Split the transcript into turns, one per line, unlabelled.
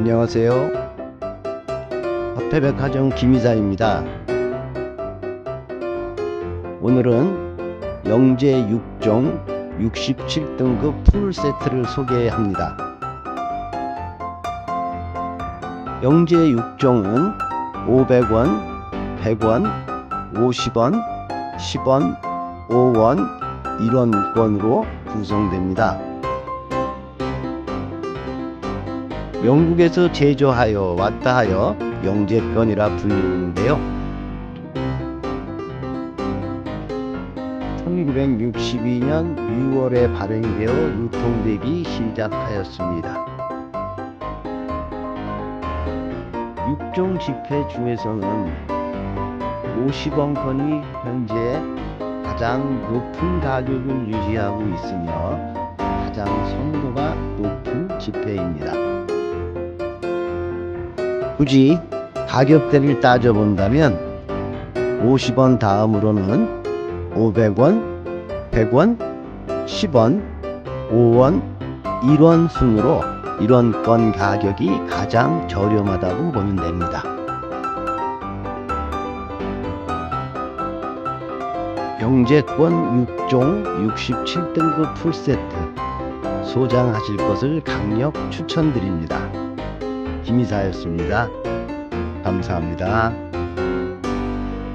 안녕하세요. 화폐백화점 김이사입니다. 오늘은 영재 6종 67등급 풀 세트를 소개합니다. 영재 6종은 500원, 100원, 50원, 10원, 5원, 1원권으로 구성됩니다. 영국에서 제조하여 왔다 하여 영재편이라 불리는데요. 1962년 6월에 발행되어 유통되기 시작하였습니다. 6종 지폐 중에서는 50원권이 현재 가장 높은 가격을 유지하고 있으며 가장 선도가 높은 지폐입니다. 굳이 가격대를 따져본다면 50원 다음으로는 500원, 100원, 10원, 5원, 1원 순으로 이런 건 가격이 가장 저렴하다고 보면 됩니다. 영재권 6종 67등급 풀세트 소장하실 것을 강력 추천드립니다. 김이사였습니다. 감사합니다.